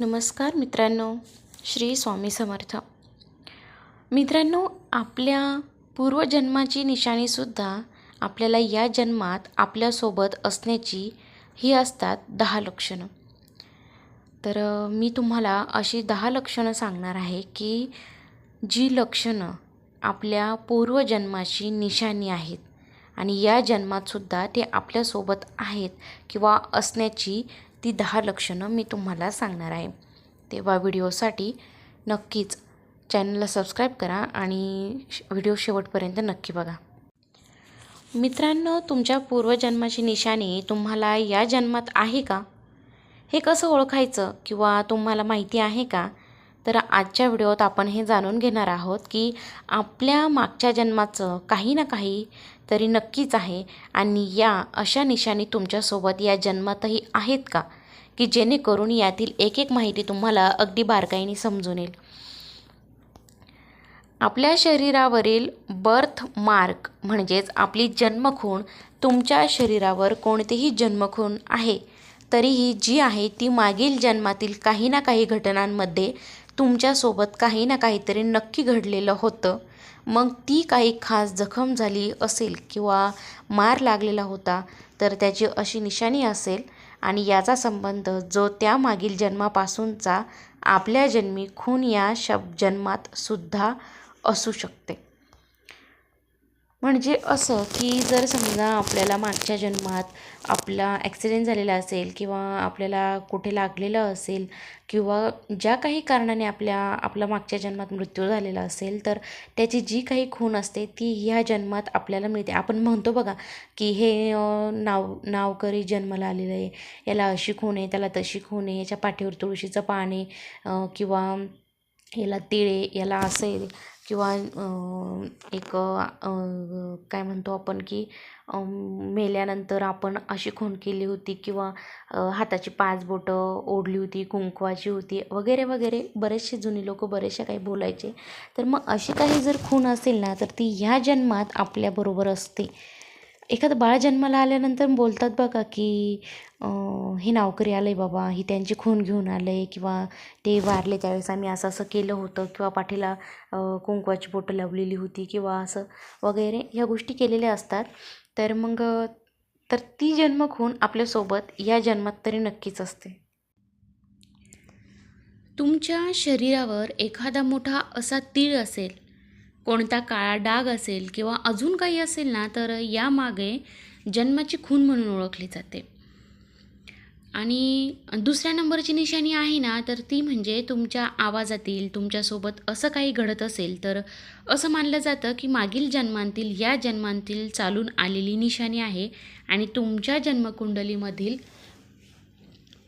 नमस्कार मित्रांनो श्री स्वामी समर्थ. मित्रांनो आपल्या पूर्वजन्माची निशाणीसुद्धा आपल्याला या जन्मात आपल्यासोबत असण्याची ही असतात दहा लक्षणं. तर मी तुम्हाला अशी दहा लक्षणं सांगणार आहे की जी लक्षणं आपल्या पूर्वजन्माची निशाणी आहेत आणि या जन्मातसुद्धा ते आपल्यासोबत आहेत किंवा असण्याची ती दहा लक्षणं मी तुम्हाला सांगणार आहे. तेव्हा व्हिडिओसाठी नक्कीच चॅनलला सबस्क्राईब करा आणि श- व्हिडिओ शेवटपर्यंत नक्की बघा. मित्रांनो तुमच्या पूर्वजन्माची निशाणी तुम्हाला या जन्मात आहे का? हे कसं ओळखायचं किंवा तुम्हाला माहिती आहे का? तर आजच्या व्हिडिओत आपण हे जाणून घेणार आहोत की आपल्या मागच्या जन्माचं काही ना काही तरी नक्कीच आहे. आणि या अशा निशाणी तुमच्यासोबत या जन्मातही आहेत का? की जेणेकरून यातील एक एक माहिती तुम्हाला अगदी बारकाईने समजून येईल. आपल्या शरीरावरील बर्थ मार्क म्हणजेच आपली जन्मखूण तुमच्या शरीरावर कोणतीही जन्मखूण आहे तरीही जी आहे ती मागील जन्मातील काही ना काही घटनांमध्ये तुमच्यासोबत काही ना काहीतरी नक्की घडलेलं होतं. मग ती काही खास जखम झाली असेल किंवा मार लागलेला होता तर त्याची अशी निशाणी असेल. आणि याचा संबंध जो त्यामागील जन्मापासूनचा आपल्या जन्मी खून या शब जन्मात सुद्धा असू शकते. म्हणजे असं की जर समजा आपल्याला मागच्या जन्मात आपला ॲक्सिडेंट झालेला असेल किंवा आपल्याला कुठे लागलेलं असेल किंवा ज्या काही कारणाने आपल्या आपला मागच्या जन्मात मृत्यू झालेला असेल तर त्याची जी काही खून असते ती ह्या जन्मात आपल्याला मिळते. आपण म्हणतो बघा की हे नाव नावकरी जन्माला आलेलं आहे. याला अशी खून आहे त्याला तशी खून आहे याच्या पाठीवर तुळशीचं पान आहे किंवा याला तिळे याला असं आहे. किंवा एक काय म्हणतो आपण की मेल्यानंतर आपण अशी खून केली होती किंवा हाताची पाच बोटं ओढली होती कुंकवाची होती वगैरे वगैरे बरेचसे जुनी लोक बरेचशा काही बोलायचे. तर मग अशी काही जर खून असेल ना तर ती ह्या जन्मात आपल्याबरोबर असते. एखादं बाळ जन्माला आल्यानंतर बोलतात बघा की हे नावकरी आलं आहे बाबा ही त्यांची खून घेऊन आलं आहे किंवा ते वारले त्यावेळेस आम्ही असं असं केलं होतं किंवा पाठीला कुंकवाची बोटं लावलेली होती किंवा असं वगैरे ह्या गोष्टी केलेल्या असतात. तर मग तर ती जन्म खून आपल्यासोबत या जन्मात तरी नक्कीच असते. तुमच्या शरीरावर एखादा मोठा असा तीळ असेल कोणता काळा डाग असेल किंवा अजून काही असेल ना तर यामागे जन्माची खून म्हणून ओळखली जाते. आणि दुसऱ्या नंबरची निशाणी आहे ना तर ती म्हणजे तुमच्या आवाजातील तुमच्यासोबत असं काही घडत असेल तर असं मानलं जातं की मागील जन्मांतील या जन्मांतील चालून आलेली निशाणी आहे आणि तुमच्या जन्मकुंडलीमधील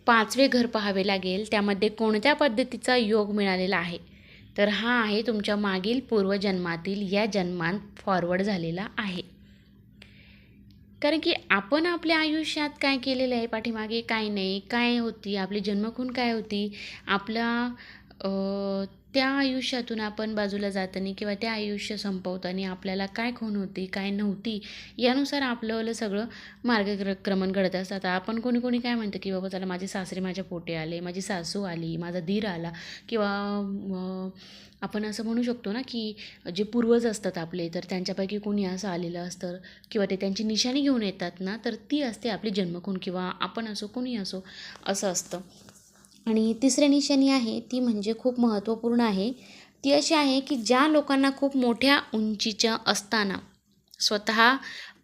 पाचवे घर पाहावे लागेल. त्यामध्ये कोणत्या पद्धतीचा योग मिळालेला आहे? तर हा आहे तुमच्या मागील पूर्वजन्मातील या जन्मात फॉरवर्ड झालेला आहे. कारण की आपण आपल्या आयुष्यात काय केलेलं आहे? पाठीमागे काय नाही? काय होती? आपली जन्मखून काय होती? आपला त्या आयुष्यातून आपण बाजूला जाताना किंवा त्या आयुष्य संपवताना आपल्याला काय खून होती काय नव्हती यानुसार आपलं सगळं मार्गक्रमण घडत. असतं आता आपण कोणी कोणी काय म्हणतं की बाबा चला माझे सासरे माझ्या पोटे आले माझी सासू आली माझा धीर आला किंवा आपण असं म्हणू शकतो ना की जे पूर्वज असतात आपले तर त्यांच्यापैकी कोणी असं आलेलं असतं किंवा ते त्यांची निशाणी घेऊन येतात ना तर ती असते आपली जन्मखून किंवा आपण असो कोणी असो असं असतं. आणि तिसरी निशाणी आहे ती म्हणजे खूप महत्त्वपूर्ण आहे. ती अशी आहे की ज्या लोकांना खूप मोठ्या उंचीच्या असताना स्वतः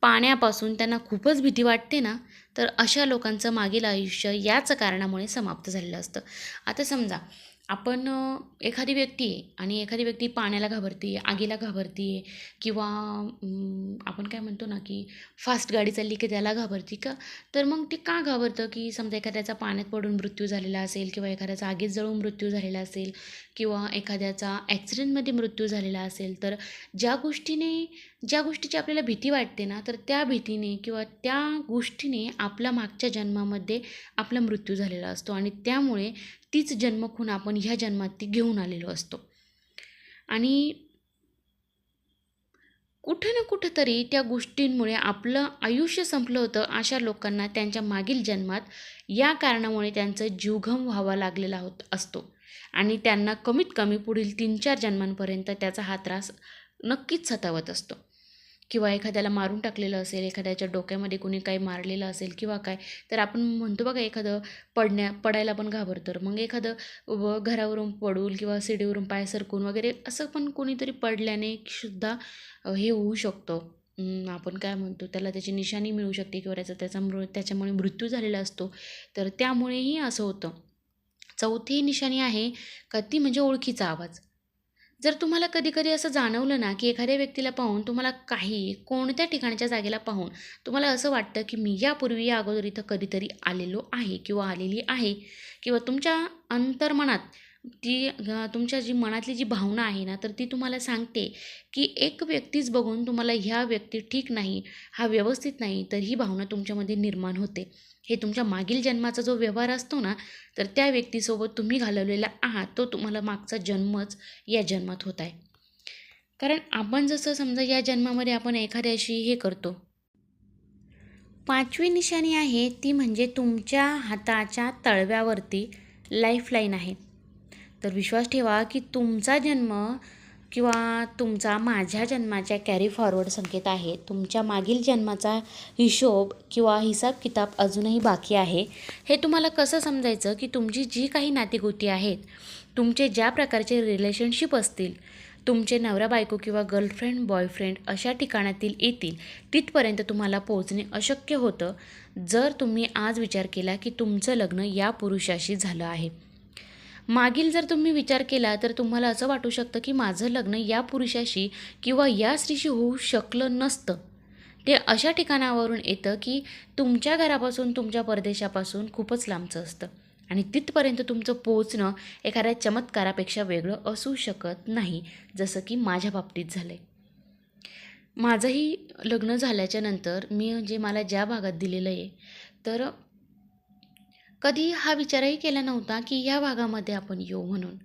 पाण्यापासून त्यांना खूपच भीती वाटते ना तर अशा लोकांचं मागील आयुष्य याच कारणामुळे समाप्त झालेलं असतं. आता समजा आपण एखादी व्यक्ती आहे आणि एखादी व्यक्ती पाण्याला घाबरते आगीला घाबरते किंवा आपण काय म्हणतो ना की फास्ट गाडी चालली की त्याला घाबरते का? तर मग ते का घाबरतं की समजा एखाद्याचा पाण्यात पडून मृत्यू झालेला असेल किंवा एखाद्याचा आगीत जळून मृत्यू झालेला असेल किंवा एखाद्याचा ॲक्सिडेंटमध्ये मृत्यू झालेला असेल तर ज्या गोष्टीने ज्या गोष्टीची आपल्याला भीती वाटते ना तर त्या भीतीने किंवा त्या गोष्टीने आपल्या मागच्या जन्मामध्ये आपला मृत्यू झालेला असतो आणि त्यामुळे तीच जन्मखून आपण ह्या जन्मात ती घेऊन आलेलो असतो. आणि कुठं ना कुठंतरी त्या गोष्टींमुळे आपलं आयुष्य संपलं होतं अशा लोकांना त्यांच्या मागील जन्मात या कारणामुळे त्यांचं जीवघम व्हावा लागलेला होत असतो. आणि त्यांना कमीत कमी पुढील तीन चार जन्मांपर्यंत त्याचा हा त्रास नक्कीच सतावत असतो. किंवा एखाद्याला मारून टाकलेलं असेल एखाद्याच्या डोक्यामध्ये कोणी काही मारलेलं असेल किंवा काय तर आपण म्हणतो बघा एखादं पडण्या पडायला पण घाबरतं. मग एखादं व घरावरून पडून किंवा शिडीवरून पाय सरकून वगैरे असं पण कोणीतरी पडल्याने सुद्धा हे होऊ शकतं. आपण काय म्हणतो त्याला त्याची निशाणी मिळू शकते किंवा त्याचा त्याचा मृ त्याच्यामुळे मृत्यू झालेला असतो. तर त्यामुळेही असं होतं. चौथी निशाणी आहे का ती म्हणजे ओळखीचा आवाज. जर तुम्हाला कधी कधी असं जाणवलं ना की एखाद्या व्यक्तीला पाहून तुम्हाला काही कोणत्या ठिकाणच्या जागेला पाहून तुम्हाला असं वाटतं की मी यापूर्वी या अगोदर इथं कधीतरी आलेलो आहे किंवा आलेली आहे किंवा तुमच्या अंतर्मनात ती तुमच्या जी मनातली जी भावना आहे ना तर ती तुम्हाला सांगते की एक व्यक्तीच बघून तुम्हाला ह्या व्यक्ती ठीक नाही हा व्यवस्थित नाही तर ही भावना तुमच्यामध्ये निर्माण होते. हे तुमच्या मागील जन्माचा जो व्यवहार असतो ना तर त्या व्यक्तीसोबत तुम्ही घालवलेला आहात तो तुम्हाला मागचा जन्मच या जन्मात होत आहे. कारण आपण जसं समजा या जन्मामध्ये आपण एखाद्याशी हे करतो. पाचवी निशाणी आहे ती म्हणजे तुमच्या हाताच्या तळव्यावरती लाईफलाईन आहे. तर विश्वास ठेवा की तुमचा जन्म किंवा तुमचा माझ्या जन्माच्या कॅरी फॉरवर्ड संकेत आहे. तुमच्या मागील जन्माचा हिशोब किंवा हिसाब किताब अजूनही बाकी आहे. हे तुम्हाला कसं समजायचं की तुमची जी काही नातीगोती आहेत तुमचे ज्या प्रकारचे रिलेशनशिप असतील तुमचे नवरा बायको किंवा गर्लफ्रेंड बॉयफ्रेंड अशा ठिकाणातील येतील तिथपर्यंत तुम्हाला पोहोचणे अशक्य होतं. जर तुम्ही आज विचार केला की तुमचं लग्न या पुरुषाशी झालं आहे. मागील जर तुम्ही विचार केला तर तुम्हाला असं वाटू शकतं की माझं लग्न या पुरुषाशी किंवा या स्त्रीशी होऊ शकलं नसतं. ते अशा ठिकाणावरून येतं की तुमच्या घरापासून तुमच्या परदेशापासून खूपच लांबचं असतं. आणि तिथपर्यंत तुमचं पोचणं एखाद्या चमत्कारापेक्षा वेगळं असू शकत नाही जसं की माझ्या बाबतीत झालं आहे माझंही लग्न झाल्याच्यानंतर मी जे मला ज्या भागात दिलेलं आहे तर कधी हा विचारही केला नव्हता की ह्या भागामध्ये आपण येऊ म्हणून.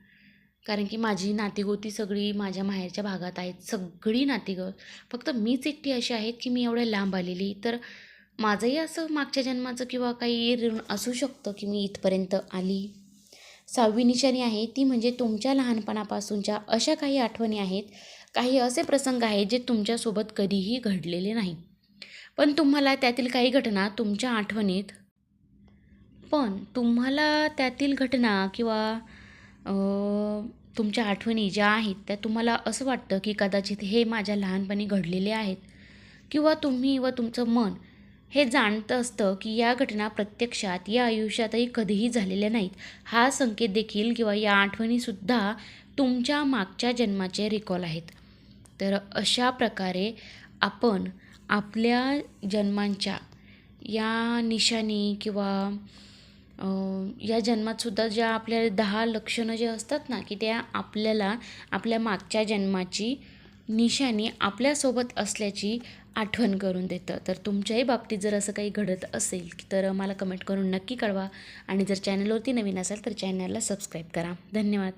कारण की माझी नातीगोती सगळी माझ्या माहेरच्या भागात आहेत सगळी नातीगं फक्त मीच एकटी अशी आहेत की मी एवढ्या लांब आलेली. तर माझंही असं मागच्या जन्माचं किंवा काही ऋण असू शकतं की मी इथपर्यंत आली. सहावी निशाणी आहे ती म्हणजे तुमच्या लहानपणापासूनच्या अशा काही आठवणी आहेत. काही असे प्रसंग आहेत जे तुमच्यासोबत कधीही घडलेले नाही. पण तुम्हाला त्यातील काही घटना तुमच्या आठवणीत पण तुम्हाला त्यातील घटना किंवा तुमच्या आठवणी ज्या आहेत त्या तुम्हाला असं वाटतं की कदाचित हे माझ्या लहानपणी घडलेले आहेत? किंवा तुम्ही व तुमचं मन हे जाणतं असतं की या घटना प्रत्यक्षात या आयुष्यातही कधीही झालेल्या नाहीत? हा संकेत देखील किंवा या आठवणीसुद्धा तुमच्या मागच्या जन्माचे रिकॉल आहेत. तर अशा प्रकारे आपण आपल्या जन्मांच्या या निशाणी किंवा या जन्मातसुद्धा ज्या आपल्या दहा लक्षणं जे असतात ना की त्या आपल्याला आपल्या मागच्या जन्माची निशाणी आपल्यासोबत असल्याची आठवण करून देतं. तर तुमच्याही बाबतीत जर असं काही घडत असेल तर मला कमेंट करून नक्की कळवा. आणि जर चॅनलवरती नवीन असाल तर चॅनलला सबस्क्राईब करा. धन्यवाद.